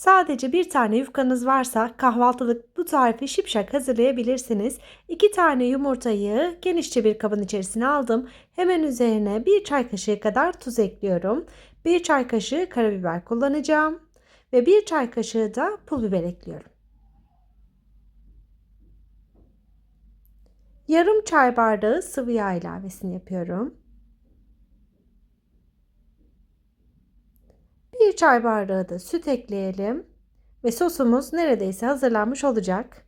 Sadece bir tane yufkanız varsa kahvaltılık bu tarifi şipşak hazırlayabilirsiniz. İki tane yumurtayı genişçe bir kabın içerisine aldım. Hemen üzerine bir çay kaşığı kadar tuz ekliyorum. Bir çay kaşığı karabiber kullanacağım. Ve bir çay kaşığı da pul biber ekliyorum. Yarım çay bardağı sıvı yağ ilavesini yapıyorum. Bir çay bardağı da süt ekleyelim ve sosumuz neredeyse hazırlanmış olacak.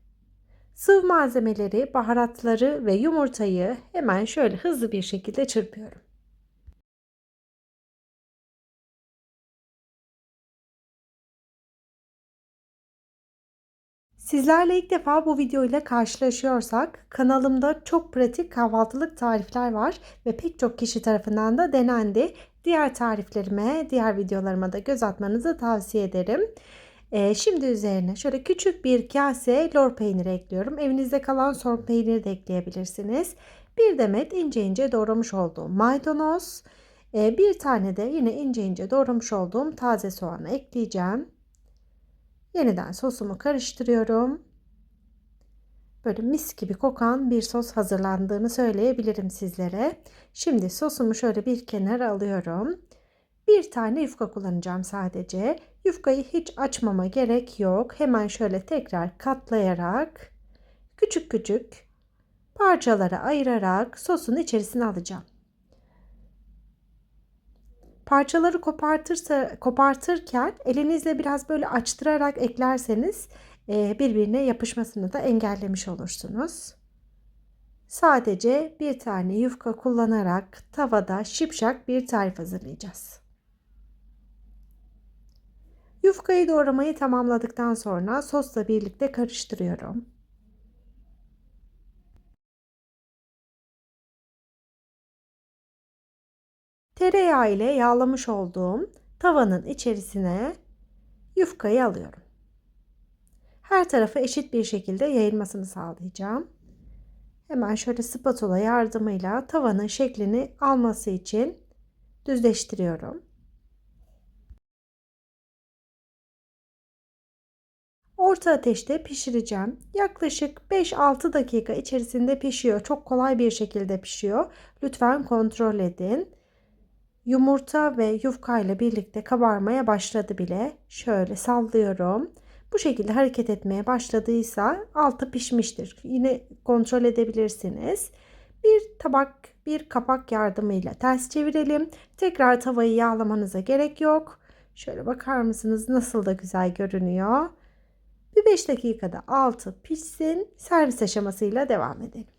Sıvı malzemeleri, baharatları ve yumurtayı hemen şöyle hızlı bir şekilde çırpıyorum. Sizlerle ilk defa bu video ile karşılaşıyorsak kanalımda çok pratik kahvaltılık tarifler var ve pek çok kişi tarafından da denendi. Diğer tariflerime, diğer videolarıma da göz atmanızı tavsiye ederim. Ee, şimdi üzerine şöyle küçük bir kase lor peyniri ekliyorum. Evinizde kalan son peyniri de ekleyebilirsiniz. Bir demet ince ince doğramış olduğum maydanoz. Ee, bir tane de yine ince ince doğramış olduğum taze soğanı ekleyeceğim. Yeniden sosumu karıştırıyorum. Böyle mis gibi kokan bir sos hazırlandığını söyleyebilirim sizlere. Şimdi sosumu şöyle bir kenara alıyorum. Bir tane yufka kullanacağım sadece. Yufkayı hiç açmama gerek yok. Hemen şöyle tekrar katlayarak küçük küçük parçalara ayırarak sosun içerisine alacağım. Parçaları kopartırsa, kopartırken elinizle biraz böyle açtırarak eklerseniz e, birbirine yapışmasını da engellemiş olursunuz. Sadece bir tane yufka kullanarak tavada şipşak bir tarif hazırlayacağız. Yufkayı doğramayı tamamladıktan sonra sosla birlikte karıştırıyorum. Tereyağı ile yağlamış olduğum tavanın içerisine yufkayı alıyorum. Her tarafı eşit bir şekilde yayılmasını sağlayacağım. Hemen şöyle spatula yardımıyla tavanın şeklini alması için düzleştiriyorum. Orta ateşte pişireceğim. Yaklaşık 5-6 dakika içerisinde pişiyor. Çok kolay bir şekilde pişiyor. Lütfen kontrol edin. Yumurta ve yufka ile birlikte kabarmaya başladı bile. Şöyle sallıyorum. Bu şekilde hareket etmeye başladıysa altı pişmiştir. Yine kontrol edebilirsiniz. Bir tabak, bir kapak yardımıyla ters çevirelim. Tekrar tavayı yağlamanıza gerek yok. Şöyle bakar mısınız nasıl da güzel görünüyor. Bir 5 dakikada altı pişsin. Servis aşamasıyla devam edelim.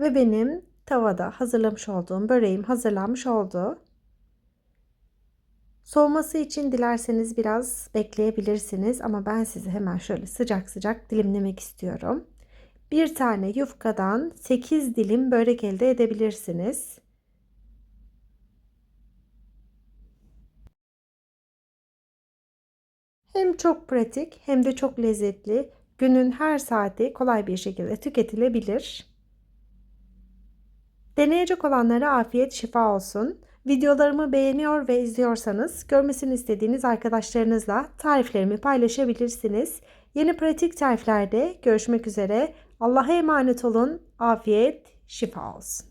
Ve benim tavada hazırlamış olduğum böreğim hazırlanmış oldu. Soğuması için dilerseniz biraz bekleyebilirsiniz ama ben sizi hemen şöyle sıcak sıcak dilimlemek istiyorum. Bir tane yufkadan 8 dilim börek elde edebilirsiniz. Hem çok pratik hem de çok lezzetli. Günün her saati kolay bir şekilde tüketilebilir. Deneyecek olanlara afiyet şifa olsun. Videolarımı beğeniyor ve izliyorsanız görmesini istediğiniz arkadaşlarınızla tariflerimi paylaşabilirsiniz. Yeni pratik tariflerde görüşmek üzere. Allah'a emanet olun. Afiyet, şifa olsun.